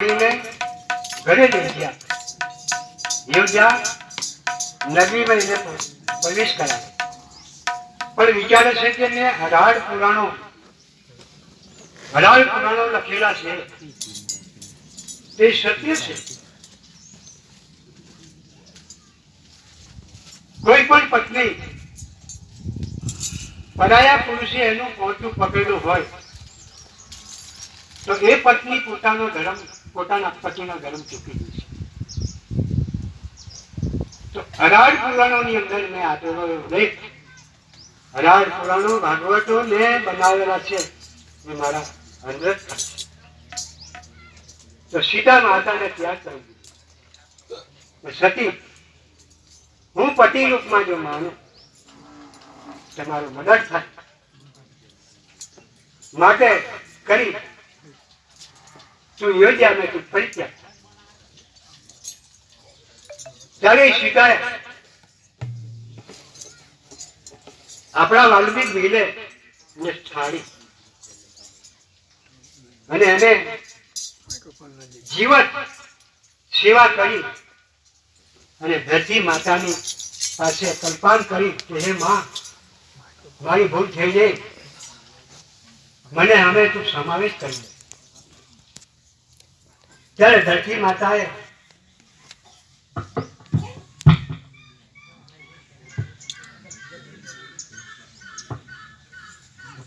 ઘરે લઈ ગયા. યોગ્યા નદીમાં એને પ્રવેશ કરાવે પણ વિચારે છે કે મેં હરાળ પુરાણો હરાળ પુરાણો લખેલા છે. તે સત્ય છે. કોઈ પણ પત્ની પરાયા પુરુષે એનું પોતું પકડેલું હોય, તો એ પત્ની પોતાનો ધર્મ પોતાના પતિના ધર્મ ચૂકી દીધું તો અઢાર પુરાણોની અંદર મેં આપેલો લેખ હરાડ પુરાણો ભાગવતો મેં બનાવેલા છે, એ મારા અંદર તો સીતા માતાને ત્યાગ કરી દીધો. સતી, હું પતિ રૂપમાં જો માનું, તમારું મદદ થાય. માટે કરી તું યોજ્યા મેં તું ત્યારે સ્વીકારે આપણા વાલ્મીક ભીલે ને સ્થાળી અને એને જીવન સેવા કરી અને ધરતી માતાની પાસે કલ્પાન કરી કે, હે માં, મારી ભૂલ થઈ જાય મને હવે તું સમાવેશ કરી ત્યારે ધરતી માતાએ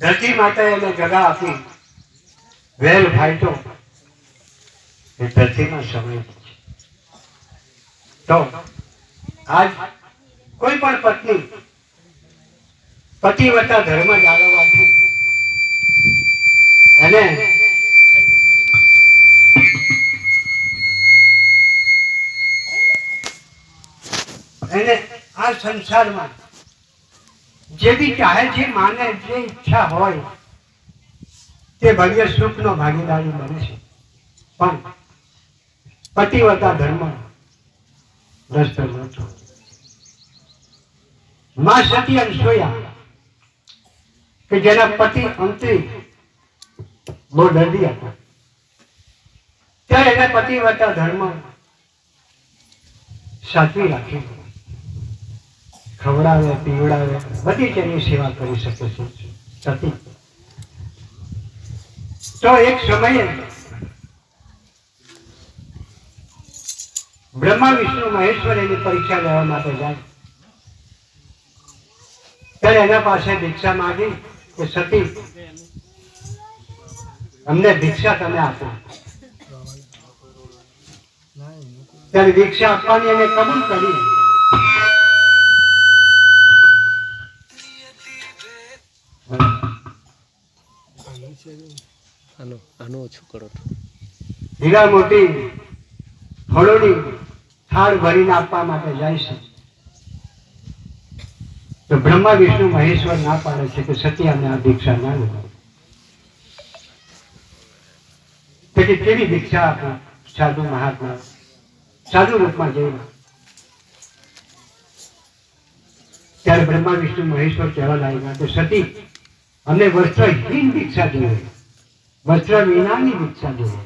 ધરતી માતાએ એને જગા આપી વેલ ફાઈટો એ ધરતીમાં સમય. તો આજ કોઈ પણ પત્ની પતિવતા ધર્મ જાળવવાથી એને એને આ સંસારમાં જે બી ચાહે છે, માને જે ઈચ્છા હોય, તે ભવ્ય સુખનો ભાગીદારી બને છે. પણ પતિવતા ધર્મ રસ્તો નહોતો માં સતી અનસોયા કે જેના પતિ અંતરી બહુ દર્દી હતા. ત્યારે એને પતિવતા ધર્મ સાચવી રાખી. ખવડાવે, પીવડાવે, બધી તેની સેવા કરી શકે છે. સતી. તો એક સમયે બ્રહ્મા, વિષ્ણુ મહેશ્વર એની પરીક્ષા લેવા માટે જાય. ત્યારે એના પાસે દીક્ષા માંગી કે, સતી, અમને દીક્ષા તમે આપો. ત્યારે દીક્ષા આપવાની એને કબૂલ કરી આનો આનો ઓછું હીરા મોટી, ફળોની થાળ ભરીને આપવા માટે જાય છે. તો બ્રહ્મા, વિષ્ણુ, મહેશ્વર ના પાડે છે કે સતી આ દીક્ષા ના લેવા તો કેવી દીક્ષા આપો સાધુ મહાત્મા? સાધુ રૂપમાં જઈને. ત્યારે બ્રહ્મા, વિષ્ણુ, મહેશ્વર કહેવા લાગ્યા કે સતી, અમને વસ્ત્રહીન દીક્ષા જોઈએ. વસ્ત્ર વિનાની દીક્ષા જોઈએ.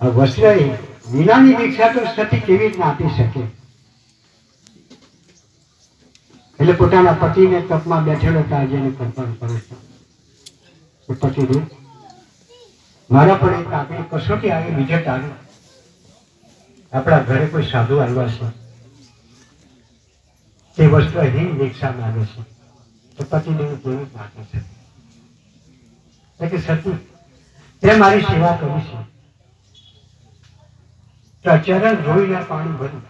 વસ્ત્ર વિનાની દીક્ષા તો સતી કેવી રીતના આપી શકે? એટલે પોતાના પતિને તપમાં બેઠેલો તાજીને કંપન કરે છે. પતિ પતિદેવ મારા પર એક આપણી કસોટી આવી બીજે આવી આપણા ઘરે કોઈ સાધુ આવ્યા છે? તે વસ્ત્રહીન દીક્ષા માંગે છે. તો પતિદેવ કેવી માગે છે એટલે સતી, તે મારી સેવા કરી છે. તો ચરણ ધોઈને પાણી ભર્યું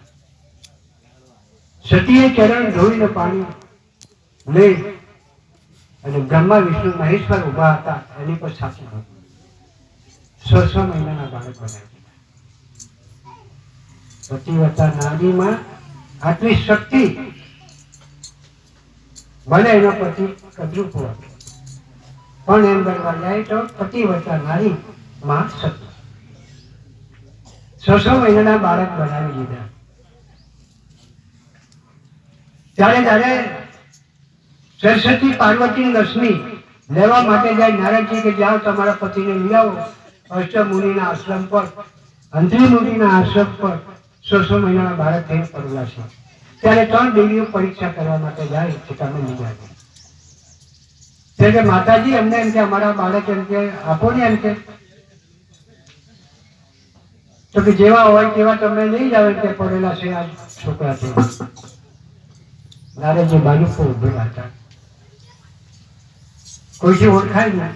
સતીએ ચરણ ધોઈને પાણી લઈ અને બ્રહ્મા, વિષ્ણુ, મહેશ્વર ઊભા હતા, એની પર સાચી હતું છ છ મહિનાના બાળક બનાવ્યા પતિવતા નારીમાં આટલી શક્તિ બને એનો પતિ કદરૂપ હતો પણ એમ ગણવા જાય તો પતિવતા નારી માં સતી છ મહિનાના બાળક બનાવી લીધા. ત્યારે ત્યારે સરસ્વતી પાર્વતી લક્ષ્મી લેવા માટે જાય, નારદજી કે જાઓ તમારા પતિને લઈ આવો. અષ્ટમુનિના આશ્રમ પર અંત્રી મુનિના આશ્રમ પર સો મહિનાના બાળક થઈને પડેલા છે. ત્યારે ત્રણ દેવીઓ પરીક્ષા કરવા માટે જાય કે તમે નહીં આવે ત્યારે કે માતાજી અમને એમ કે અમારા બાળક એમ કે આપો ને એમ કે તો કે જેવા હોય તેવા તમે લઈ જાવ એમ કે પડેલા છે આ છોકરા છે નારે જે બાલુકો ઉભેલા હતા કોઈથી ઓળખાય ને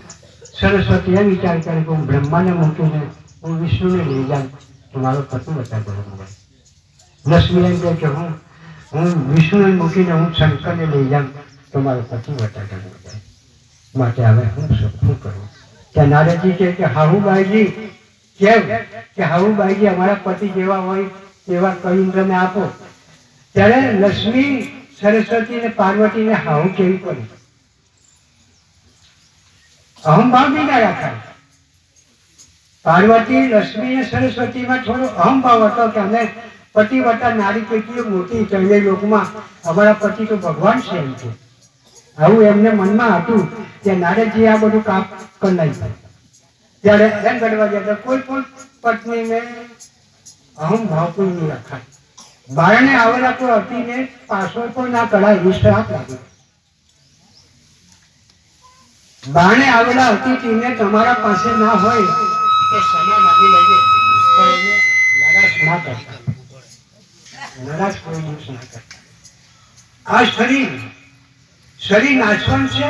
સરસ્વતી એ વિચાર કરે કે હું બ્રહ્માને મૂકીને હું વિષ્ણુને લઈ જાઉં તો મારો પતિ બતા મળે લક્ષ્મી એમ કહે કે હું હું વિષ્ણુને મૂકીને હું શંકરને લઈ જાઉં તો મારો પતિ બતા મળે માટે હવે હું શું કરું? ત્યાં નારદજી કહે કે હાહુબાઈજી કેમ? કે હાહુબાઈજી અમારા પતિ જેવા હોય તેવા કવિન્દ્રને આપો. ત્યારે લક્ષ્મી સરસ્વતી ને પાર્વતીને હાહુ કેવી પડી? અહમભાવ ના રાખાય પાર્વતી લક્ષ્મી અને સરસ્વતીમાં થોડો અહંભાવ હતો કે અમે પતિવતા નારી કેટલી મોટી ચંગે લોકમાં અમારા પતિ તો ભગવાન છે એમ છે. આવું એમને મનમાં હતું કે નારદજી આ બધું કામ કરી નાખ્યું જ્યારે એમ કરવા ગયા કોઈ પણ પત્નીને અહંભાવ કોઈ નહીં રખાય બાળને આવેલા કોઈ અતિને પાછળ પણ ના કરાય એ શ્રાપ લાગે. બાણે આવેલા અતિથિને તમારા પાસે ના હોય તો ક્ષમા માંગી લેજો. પણ એને નારાજ ના કરતા. નારાજ કોઈ દિવસ ના કરતા. આ શરીર શરીર નાશવંત છે.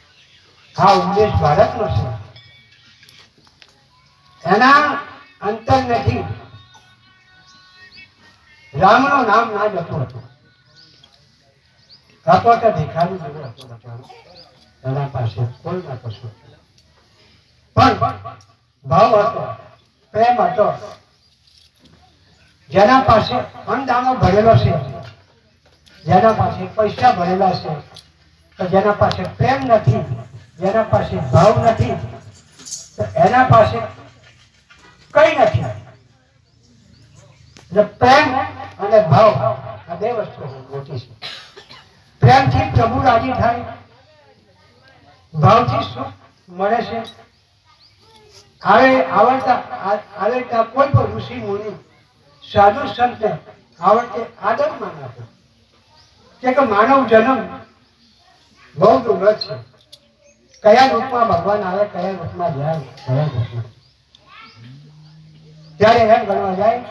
આ ઉપદેશ ભારતનો છે. એના અંતર નથી. રામનું નામ ના જતું હતું. કાતો તો ભિખારી જેવો હતો એના પાસે કોઈ ના કશું પણ ભાવ હતો, પ્રેમ હતો. જેના પાસે અન્નદાનો ભરેલો છે. જેના પાસે પૈસા ભરેલા છે. તો જેના પાસે પ્રેમ નથી. જેના પાસે ભાવ નથી, તો એના પાસે કઈ નથી. એટલે પ્રેમ અને ભાવ આ બે વસ્તુ મોટી છે પ્રેમથી પ્રભુ રાજી થાય, ભાવથી સુખ મળે છે. આવે આવડતા આવડતા કોઈ પણ ઋષિ, મુનિ, સાધુ, સંત આવડતે આદરમાં નાખો કે કે માનવ જન્મ બહુ દુર્લભ છે. કયા રૂપમાં ભગવાન આવે, કયા રૂપમાં રૂપમાં? ત્યારે એમ ગણવા જાય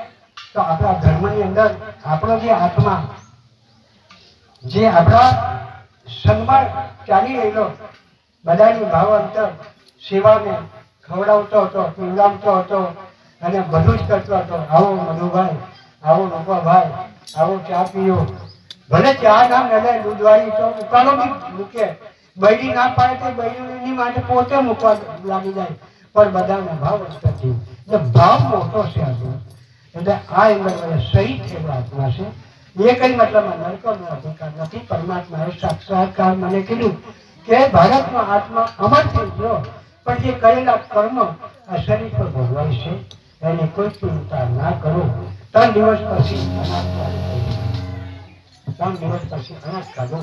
તો આપણા ધર્મની અંદર આપણો જે આત્મા, જે આપણા સન્માન ચાલી રહેલો, બધાની ભાવ અંતર સેવાને ખવડાવતો હતો, પીવડાવતો હતો અને બધું જ કરતો હતો. આવો મધુભાઈ આવો રૂપાભાઈ, આવો ચા પીઓ. ભલે ચા ના મળે દૂધવાળી તો ઉકાળો બી મૂકે બૈરી ના પાડે તો બૈરીની માટે પોતે મૂકવા લાગી જાય. પણ બધાનો ભાવ અંતરથી એટલે ભાવ મોટો છે આજે એટલે આ એંગલ સહી થયેલો આત્મા છે. એ કઈ મતલબ નરકોનો અધિકાર નથી. પરમાત્માએ સાક્ષાત્કાર મને કીધું કે ભારતમાં આત્મા અમર થઈ ગયો પણ જે કરેલા કર્મ આ શરીર પર ભોગવાય છે, એની કોઈ ચિંતા ના કરો. ત્રણ દિવસ પછી અનાજ ત્રણ દિવસ પછી અનાજ ખાધો.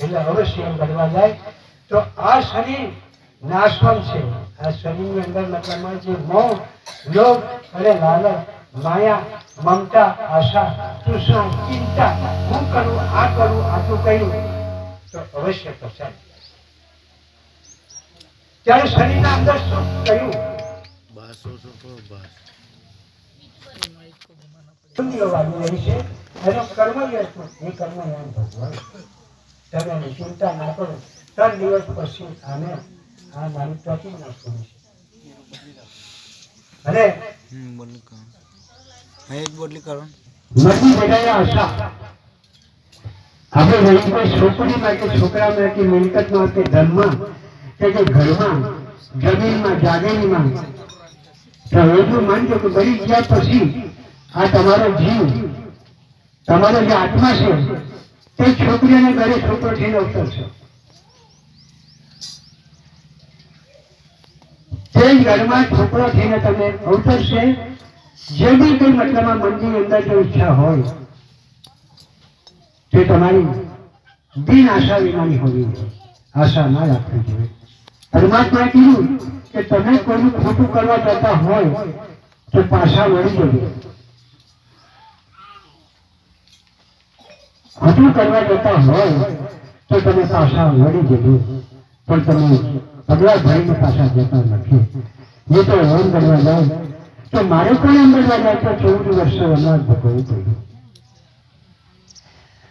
એટલે અવશ્ય એમ કરવા જાય. તો આ શરીર નાશવાન છે. આ શરીરની અંદર મતલબમાં જે મોહ લોભ અને લાલચ માયા મમતા આશા તૃષ્ણા ચિંતા હું કરું આ કરું આટલું કર્યું. તો અવશ્ય પસાર ત્યારે શરીરના અંદર શું કર્યું? બુદ્ધિઓ છે. કર્મ જ એ કર્મ એમ ભગવાન. તમે ચિંતા ના કરો. ત્રણ દિવસ પછી આને આ મારી ટોકી નાખવું છે. અને બોટલી કરો. નથી બધાએ આશા. આપણે વળી કોઈ છોકરીમાં કે કે મિલકતમાં કે ધનમાં કે કે ઘરમાં જમીનમાં જાગેલીમાં તો એટલું માનજો કે બળી ગયા પછી આ તમારો જીવ તમારો જે આત્મા છે છોકરીઓને ઘરે છોકરો થઈને અવતરશે તે જ ઘરમાં છોકરો થઈને તમે અવતરશે જે બી કઈ મતલબમાં મનની અંદર જો ઈચ્છા હોય, તે તમારી બિન આશા વિનાની હોવી જોઈએ. આશા ના રાખવી જોઈએ. પરમાત્માએ કીધું કે તમે કોઈનું ખોટું કરવા જતા હોય, તો પાછા મળી જજો. ખોટું કરવા જતા હોય તો તમે પાછા વળી જજો. પણ તમે પગલા ભરીને પાછા જતા નથી. એ તો ઓમ કરવા જાય તો મારે એમ કરવા જાય તો ચૌદ વર્ષે અનાજ ભોગવવું પડ્યું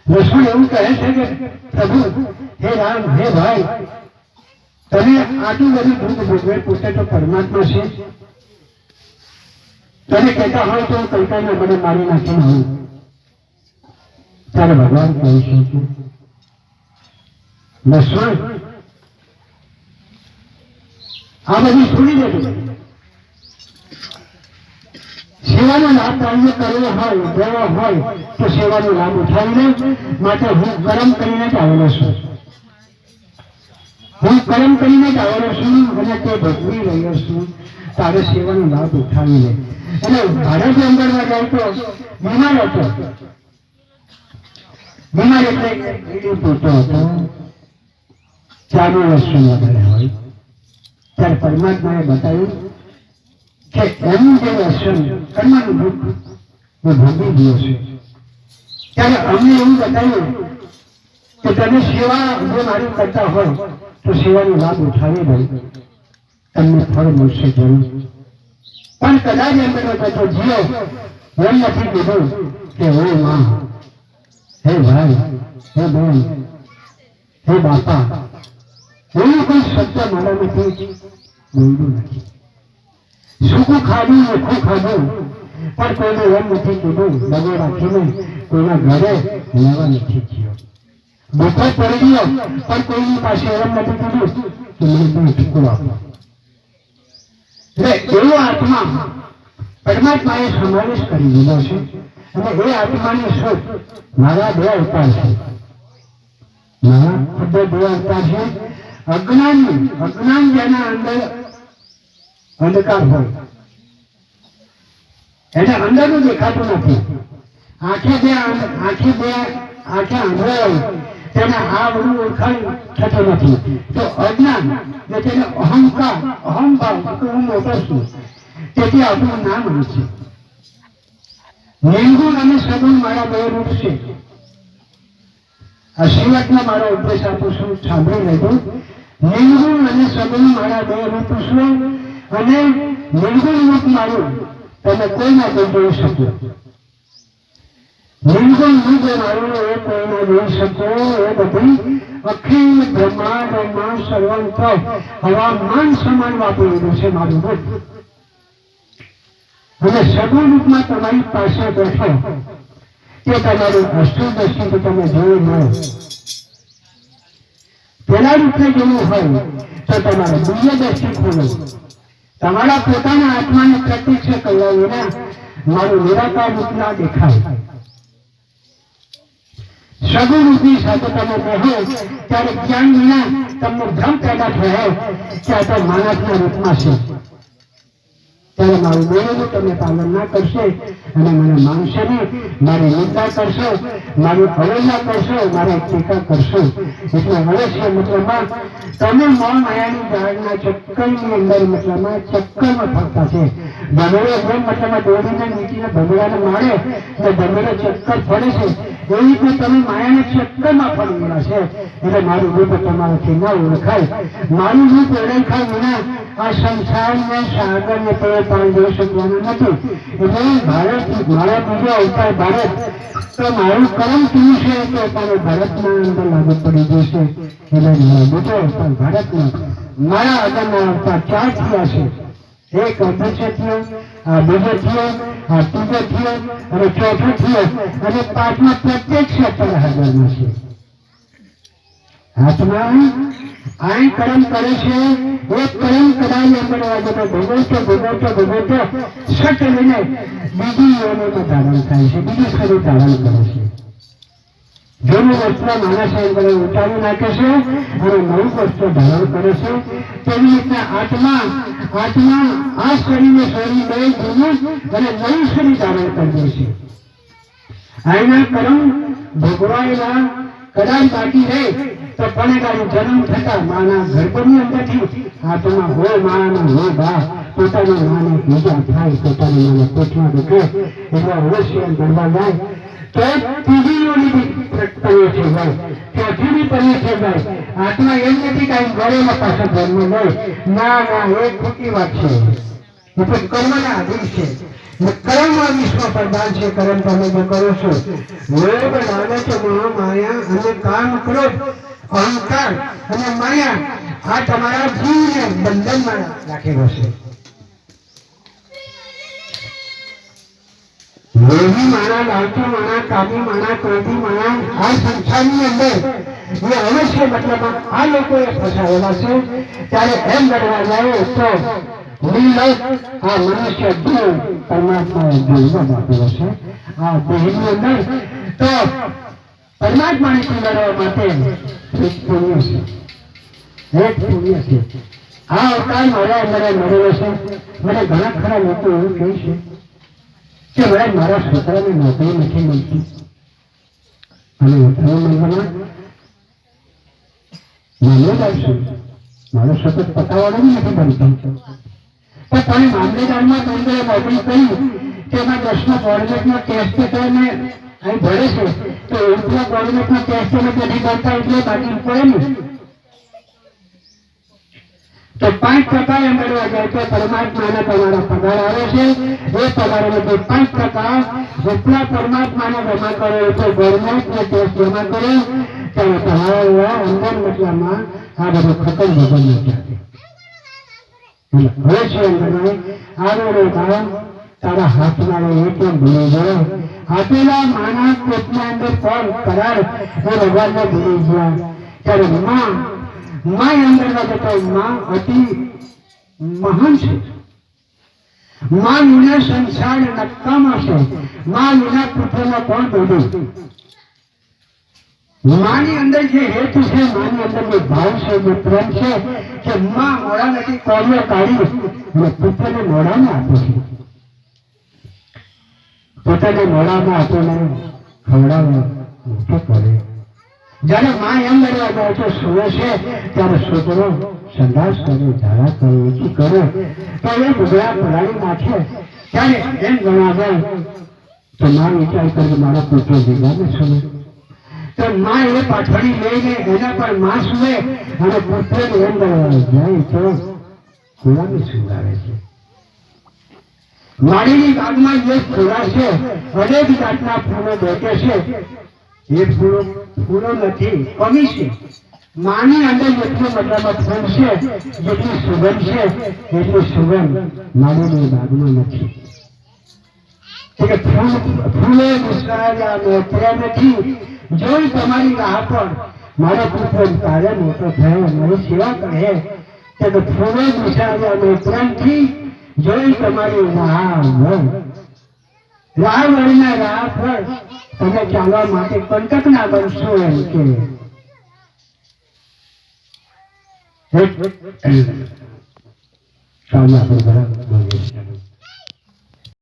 લક્ષ્મણ એવું કહે છે કે, પ્રભુ, હે રામ, હે ભાઈ, તમે આટલું બધું દુઃખ ભોગવે, પોતે તો પરમાત્મા છે. તમે કહેતા હોય તો કંકાઈને મને મારી નાખીને હું ત્યારે ભગવાન કહી છે કે લક્ષ્મણ આ બધું છોડી દેજો સેવાનો લાભ તમને કરવો હોય દેવો હોય, તો સેવાનો લાભ ઉઠાવી લે માટે હું કરમ કરીને જ આવેલો છું. હું કરમ કરીને જ આવેલો છું અને તે ભગવી રહ્યો છું. તારે સેવાનો લાભ ઉઠાવી લે અને ભારત અંદરમાં જાય તો બીમાર હતો. બીમાર એટલે પૂરતો હતો. ચાલુ વર્ષો વધારે હોય. ત્યારે પરમાત્માએ બતાવ્યું કે એનું જે વ્યસન કર્મનું દુઃખ હું ભોગવી ગયો છે. ત્યારે અમને એવું બતાવ્યું કે તમે સેવા જો મારી કરતા હોય તો સેવાની લાભ ઉઠાવી દઉં તમને ફળ મળશે જરૂર. પણ કદાચ એમ કરો તો જીઓ એમ નથી કીધું કે, હું માં હે ભાઈ, હે બેન હે બાપા એવું કોઈ શબ્દ નથી બોલ્યું નથી. સૂકું ખાધું, મીઠું ખાધું, પણ કોઈને એમ નથી કીધું દગો રાખીને કોઈના ઘરે લેવા નથી થયો બપોર પડી ગયો પણ કોઈની પાસે એમ નથી કીધું કે મને તમે ટુકડો આપો. એટલે એવો આત્મા પરમાત્માએ સમાવેશ કરી દીધો છે. અને એ આત્માની સુખ મારા બે અવતાર છે. મારા ખુદ બે અવતાર છે. અજ્ઞાન અજ્ઞાન જેના અંદર અંધકાર હોય. એને અંદરનું દેખાતું નથી. આંખે બે આંખ- બે, આંખે આંધળો હોય. તેને આ બધું ઓળખાણ થતું નથી. તો અજ્ઞાન ને તેને અહંકાર, અહંભાવ હું મોટો છું. તેથી આપણું નામ છે. નિર્ગુણ અને સગુણ મારા બે રૂપ છે. આ શિવટમાં મારો ઉપદેશ આપું છું, સાંભળી લેજો. નિર્ગુણ અને સગુણ મારા બે રૂપ છે અને નિર્ગુણ રૂપ મારું, તમે કોઈ ના કોઈ જોઈ શકો. નિર્ગુણ રૂપ મારું એ કોઈ ના જોઈ શકો, એ બધી અખિલ બ્રહ્માંડમાં સર્વંત હવામાન સમાન વાપરેલું છે મારું રૂપ. અને સગુણ તમારી પાસે બેઠો, તે તમારું અષ્ટદર્શી તમે જોયું મળે પેલા રૂપે જોવું હોય તો તમારે દિવ્ય દર્શન ખોલો. તમારા પોતાના આત્માને પ્રત્યક્ષ કરવા વિના મારું નિરાકાર રૂપ ના દેખાય. સગુરૂપી સાથે તમે બેહો, ત્યારે જ્ઞાન વિના તમને ભ્રમ પેદા થયો કે આ તો માણસના રૂપમાં છે. ત્યારે મારું બોલેલું તમે પાલન ના કરશો અને મને માનશે નહીં મારી નિંદા કરશો, મારી અવહેલા કરશો, મારી ટીકા કરશો. એટલે અવશ્ય મતલબમાં તમે મો માયાની જાળના ચક્કરની અંદર મતલબમાં ચક્કરમાં ફરતા છે. જેમ મતલબમાં દોડીને નીચીને ભમરાને મારે, તો ભમરો ચક્કર ફરે છે. એવી રીતે તમે માયાને ચક્કરમાં ફરી ગયા છે એટલે મારું રૂપ તમારાથી ન ઓળખાય. મારું રૂપ ઓળખાય વિના આ સંસારને, સાગરને તમે પાર જઈ શકવાનું નથી. એટલે ભારત, મારા બીજો અવતાર ભારત. તો મારું કરમ કેવું છે? કે તારે ભારતના અંદર લાગુ પડી જશે. એટલે બીજો અવતાર ભારતમાં મારા અગરના અવતાર ચાર થયા છે. એક અદૃશ્ય થયો, આ બીજો થયો, આ ત્રીજો થયો, અને ચોથો થયો, અને પાંચમો પ્રત્યક્ષ અત્યારે હાજરમાં છે. આત્મા આઈ કરમ કરે છે, એ કરમ કદાચ અંદર વાગે ભોગવતો ભોગવતો ભોગવતો સટ લઈને બીજી યોનીમાં ધારણ થાય છે, બીજું સ્વરૂપ ધારણ કરે છે. જૂનું વસ્ત્ર નાના અંદર ઉતારી નાખે છે અને નવું વસ્ત્ર ધારણ કરે છે. તેવી રીતે આત્મા આત્મા આ શરીરને શરીર બે જૂનું અને નવું શરીર ધારણ કરી દે છે. આના કરમ ભગવાનના કદાચ બાકી રહે, તો પણેગાનું જન્મ થતા માના ગર્ભની અંદરથી આત્મા હોય માના હોય બા, પોતાના માને બીજા થાય, પોતાના માને પેટમાં દુખે એટલે અવશ્ય ગરબા જાય. તો ત્રીજીઓની બની છે વિશ્વ પ્રધાન છે કર્મ તમે જે કરો છો. લોભ માયા અને કામ ક્રોધ અહંકાર અને માયા આ તમારા જીવને બંધનમાં રાખેલો છે. લોભી માણા લાલચી માણા કામી માણા ક્રોધી માણા આ સંસારની અંદર એ મતલબ આ લોકોએ ફસાયેલા ત્યારે એમ લડવા જાય તો નિર્લજ આ મનુષ્ય આપેલો છે. આ દેહની તો પરમાત્માની લડવા માટે એક પુણ્ય છે. એક અંદર મળેલો છે. મને ઘણા ખરા લોકો એવું કહે છે. કે ભાઈ, મારા છોકરાને નથી મળતી. અને નોકરી મળવામાં મામલેદાર છું મારો સતત પતાવાળો નથી તો તમે મામલેદારમાં તમને છે, તો એટલો ગવર્મેન્ટનો ટેસ્ટ એને નથી ભરતા એટલે બાકી પડે ને તો પાંચ ટકા એમ કરવા જાય તો પરમાત્માને તમારો પગાર આવે છે. એ પગારમાંથી પાંચ ટકા જેટલા પરમાત્માને જમા કરો એટલે ગવર્મેન્ટને ટેક્સ જમા કરો, ત્યારે તમારા અંદર મતલબમાં આ બધું ખતમ ભગવાન હવે છે અંદરમાં આગળ કારણ તારા હાથમાં રહે એ કેમ ભૂલી ગયો. આપેલા માના પેટના અંદર પણ કરાર. એ ભગવાનને ભૂલી ગયા. ત્યારે માં માં અંદર જતો માં અતિ મહાન છે. માં વિના સંસાર નક્કામાં છે. માં વિના પૃથ્વીમાં કોણ બોલું માની અંદર જે હેતુ છે, માની અંદર જે ભાવ છે, જે પ્રેમ છે, કે માં મોડા નથી કોળીઓ કાઢી અને પુત્રને મોડામાં આપે છે. પોતાને મોડામાં આપીને ખવડાવે મોટો કરે જ્યારે માં એમ બનવા છે સુવે છે ત્યારે છોકરો સંદાસ કરે, ધારા કરે, ઊંચી કરે. તો એ ગુગળા પલાળી છે ત્યારે એમ ગણવા તો માં વિચાર કરે મારા પુત્ર ભેગા ને સુવે તો માં એ પાછળી લઈને એના પરમાં સુવે અને પુત્રને એમ ગણવા જાય તો ગુલામી સુધારે છે. વાડીની બાગમાં જે ફૂલા છે, અનેક જાતના ફૂલો બેઠે છે. એ પૂરો પૂરો નથી, કમી છે. માની અંદર જેટલું મતલબ ફૂલ જેટલી સુગંધ છે, એટલી સુગંધ માળીની બાગમાં નથી. ફૂલ મુસ્કરાયા ને પ્રેમથી જોઈ તમારી રાહ પર મારો પુત્ર તારે મોટો થયો, મારી સેવા કરે. તો ફૂલે મુસ્કરાયા પ્રેમથી જોઈ તમારી રાહ રાહ વળીના રાહ પર તમે ચાલવા માટે કંટક ના બનશો એમ કે. ચાલો આપણે બરાબર